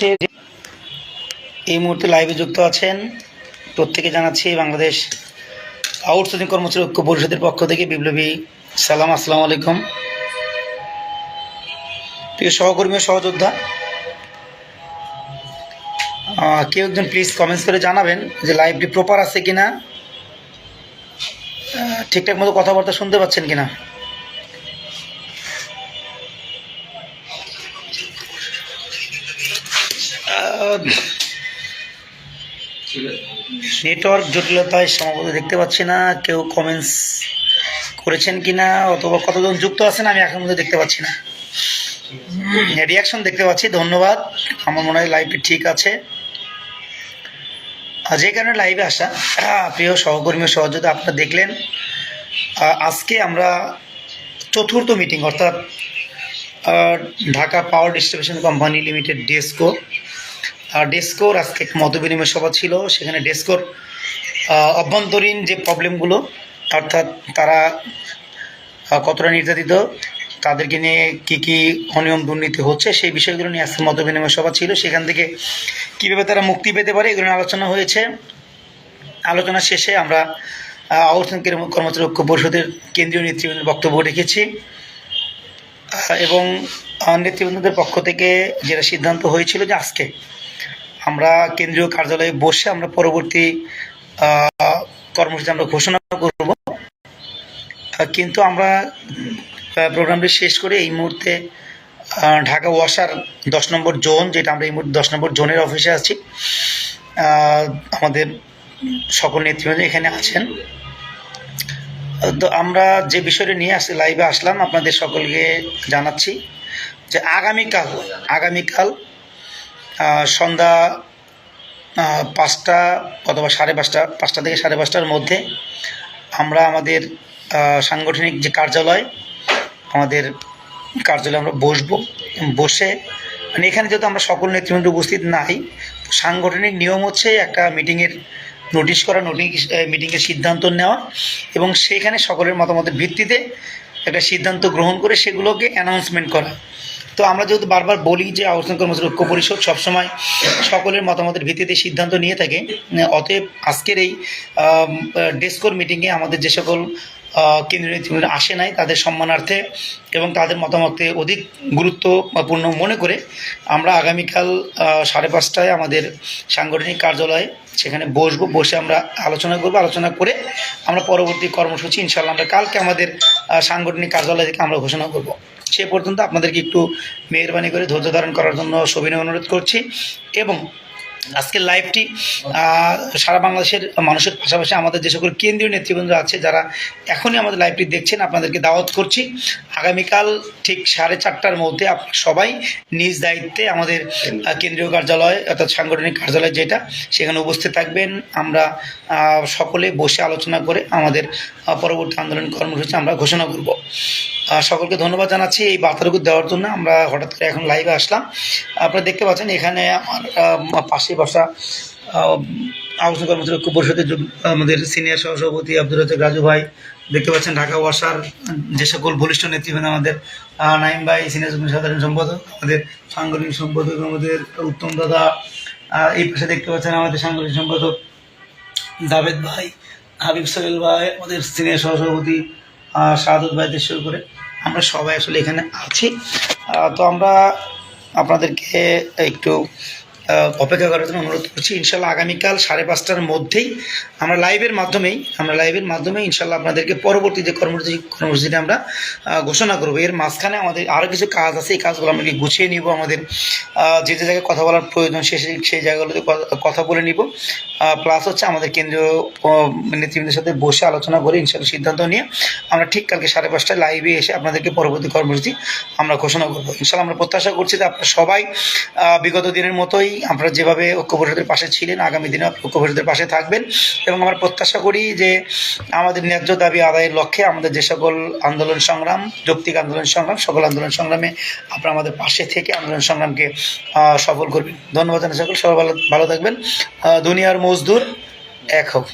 হচ্ছে এই মুহূর্তে লাইভে যুক্ত আছেন প্রত্যেকে জানাচ্ছি বাংলাদেশ আউটসোর্সিং কর্মচারী ঐক্য পরিষদের পক্ষ থেকে বিপ্লবী সালাম, আসসালামু আলাইকুম। প্রিয় সহকর্মী সহযোদ্ধা কেউ একজন প্লিজ কমেন্টস করে জানাবেন যে লাইভটি প্রপার আছে কিনা ঠিকঠাক মতো কথাবার্তা শুনতে পাচ্ছেন কিনা। নেটওয়ার্ক জটিলতায় সম্ভবত দেখতে পাচ্ছি না। কেউ কমেন্টস করেছেন কি না অথবা কতজন যুক্ত আছেন আমি এখন মধ্যে দেখতে পাচ্ছি না। রিয়াকশন দেখতে পাচ্ছি, ধন্যবাদ। আমার মনে হয় লাইভটি ঠিক আছে। যে কারণে লাইভে আসা। প্রিয় সহকর্মী সহযোগিতা আপনারা দেখলেন আজকে আমরা চতুর্থ মিটিং অর্থাৎ Dhaka power distribution company limited DESCO আর ডেস্কোর আজকে মত বিনিময় সভা ছিল। সেখানে ডেস্কোর অভ্যন্তরীণ যে প্রবলেমগুলো অর্থাৎ তারা কতটা নির্যাতিত, তাদেরকে নিয়ে কি কি অনিয়ম দুর্নীতি হচ্ছে, সেই বিষয়গুলো নিয়ে আজকে মত বিনিময় সভা ছিল। সেখান থেকে কীভাবে তারা মুক্তি পেতে পারে, এগুলো আলোচনা হয়েছে। আলোচনা শেষে আমরা আউটসোর্সিং কর্মচারী ঐক্য পরিষদের কেন্দ্রীয় নেতৃবৃন্দের বক্তব্য রেখেছি। এবং নেতৃবৃন্দদের পক্ষ থেকে যেটা সিদ্ধান্ত হয়েছিল যে আজকে আমরা কেন্দ্রীয় কার্যালয়ে বসে আমরা পরবর্তী কর্মসূচি আমরা ঘোষণা করব। কিন্তু আমরা প্রোগ্রামটি শেষ করে এই মুহূর্তে ঢাকা ওয়াসার দশ নম্বর জোন, যেটা আমরা এই মুহূর্তে দশ নম্বর জোনের অফিসে আছি আমাদের সকল নেতৃবৃন্দ এখানে আছেন। তো আমরা যে বিষয়টি নিয়ে আসছি লাইভে আসলাম, আপনাদের সকলকে জানাচ্ছি যে আগামীকাল আগামীকাল সন্ধ্যা পাঁচটা অথবা সাড়ে পাঁচটা পাঁচটা থেকে সাড়ে পাঁচটার মধ্যে আমরা আমাদের সাংগঠনিক যে কার্যালয়, আমাদের কার্যালয়ে আমরা বসবো, বসে মানে এখানে যেহেতু আমরা সকল নেতৃবৃন্দ উপস্থিত নাই সাংগঠনিক নিয়ম হচ্ছে একটা মিটিংয়ের নোটিশ করা, নোটিশ মিটিংয়ের সিদ্ধান্ত নেওয়া এবং সেখানে সকলের মতামতের ভিত্তিতে একটা সিদ্ধান্ত গ্রহণ করে সেগুলোকে অ্যানাউন্সমেন্ট করা। তো আমরা যেহেতু বারবার বলি যে আউটসোর্সিং কর্মচারী ঐক্য পরিষদ সবসময় সকলের মতামতের ভিত্তিতে সিদ্ধান্ত নিয়ে থাকে অতএব আজকের এই ডেস্কোর মিটিংয়ে আমাদের যে সকল কেন্দ্রীয় নেতৃবৃন্দ আসে নাই, তাদের সম্মানার্থে এবং তাদের মতামতকে অধিক গুরুত্বপূর্ণ মনে করে আমরা আগামীকাল সাড়ে পাঁচটায় আমাদের সাংগঠনিক কার্যালয়ে সেখানে বসবো, বসে আমরা আলোচনা করব, আলোচনা করে আমরা পরবর্তী কর্মসূচি ইনশাল্লাহ আমরা কালকে আমাদের সাংগঠনিক কার্যালয় থেকে আমরা ঘোষণা করব। সে পর্যন্ত আপনাদেরকে একটু মেহরবানি করে ধৈর্য ধারণ করার জন্য সবিনয় অনুরোধ করছি। এবং আজকের লাইভটি সারা বাংলাদেশের মানুষের পাশাপাশি আমাদের যে সকল কেন্দ্রীয় নেতৃবৃন্দ আছে, যারা এখনই আমাদের লাইভটি দেখছেন, আপনাদেরকে দাওয়াত করছি। আগামীকাল ঠিক সাড়ে চারটার মধ্যে আপনারা সবাই নিজ দায়িত্বে আমাদের কেন্দ্রীয় কার্যালয় অর্থাৎ সাংগঠনিক কার্যালয় যেটা, সেখানে উপস্থিত থাকবেন। আমরা সকলে বসে আলোচনা করে আমাদের পরবর্তী আন্দোলন কর্মসূচি আমরা ঘোষণা করব। সকলকে ধন্যবাদ জানাচ্ছি এই বার্তাটুকু দেওয়ার জন্য। আমরা হঠাৎ করে এখন লাইভে আসলাম। আপনারা দেখতে পাচ্ছেন এখানে আমার পাশে বসা আলোচনা কর্মচারী ঐক্য পরিষদের আমাদের সিনিয়র সহসভাপতি আব্দুল রাজাক রাজু ভাই দেখতে পাচ্ছেন ঢাকা ওয়াসার যে সকল বলিষ্ঠ নেতৃবৃন্দ আমাদের আহ, নাইম ভাই সিনিয়র সাধারণ সম্পাদক আমাদের সাংগঠনিক সম্পাদক আমাদের উত্তম দাদা এই পাশে দেখতে পাচ্ছেন আমাদের সাংগঠনিক সম্পাদক জাভেদ ভাই হাবিব সোহেল ভাই আমাদের সিনিয়র সহসভাপতি শাহাদত ভাইদের শুরু করে আমরা সবাই আসলে এখানে আছি। তো আমরা আপনাদেরকে একটু অপেক্ষা করার জন্য অনুরোধ করছি। ইনশাল্লাহ আগামীকাল সাড়ে পাঁচটার মধ্যেই আমরা লাইভের মাধ্যমেই, আমরা লাইভের মাধ্যমে ইনশাল্লাহ আপনাদেরকে পরবর্তী যে কর্মসূচি, কর্মসূচিটা আমরা ঘোষণা করব। এর মাঝখানে আমাদের আরও কিছু কাজ আছে। এই কাজগুলো আমরা গুছিয়ে নিব আমাদের যে যে জায়গায় কথা বলার প্রয়োজন, সে সেই জায়গাগুলোতে কথা বলে নিব। প্লাস হচ্ছে আমাদের কেন্দ্রীয় নেতৃবৃন্দের সাথে বসে আলোচনা করে ইনশাল্লাহ সিদ্ধান্ত নিয়ে আমরা ঠিক কালকে সাড়ে পাঁচটায় লাইভে এসে আপনাদেরকে পরবর্তী কর্মসূচি আমরা ঘোষণা করব। ইনশাল্লাহ আমরা প্রত্যাশা করছি যে আপনারা সবাই বিগত দিনের মতোই আপনারা যেভাবে ঐক্য পরিষদের পাশে ছিলেন, আগামী দিনে ঐক্য পরিষদের পাশে থাকবেন। এবং আমরা প্রত্যাশা করি যে আমাদের ন্যায্য দাবি আদায়ের লক্ষ্যে আমাদের যে সকল আন্দোলন সংগ্রাম, যৌক্তিক আন্দোলন সংগ্রাম, সকল আন্দোলন সংগ্রামে আপনারা আমাদের পাশে থেকে আন্দোলন সংগ্রামকে সফল করবেন। ধন্যবাদ জানাই সকল। সবাই ভালো ভালো থাকবেন। দুনিয়ার মজদুর এক হোক।